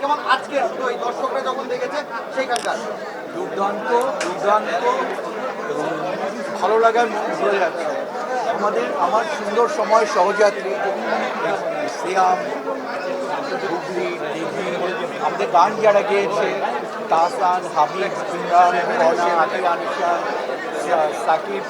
কেমন? আজকে দর্শকরা যখন দেখেছে, সেইখানকার। দুর্দান্ত দুর্দান্ত ভালো লাগার মন ভরে যাচ্ছে। আমাদের, আমার সুন্দর সময় সহযাত্রী, শ্যাম হুগলি আমাদের গান যারা গেয়েছে, তাসান, হাবিব, ইমরান রশন আকিব সাকিব,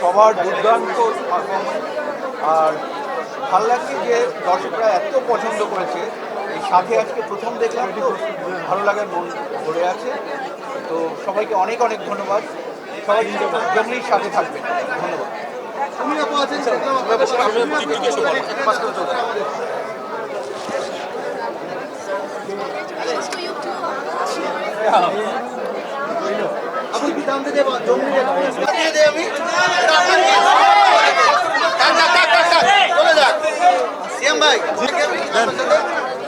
সবার দুর্দান্ত পারফরমেন্স আর ভালো লাগছে যে দর্শকরা এত পছন্দ করেছে সাথে আজকে প্রথম দেখলাম তো ভালো লাগার মন ভরে আছে তো সবাইকে অনেক অনেক ধন্যবাদ সবাই জঙ্গলির সাথে থাকবেন ধন্যবাদ আপনি কি এক্সপিরিয়েন্স দিয়ে আমি চলে যাক সিএম ভাই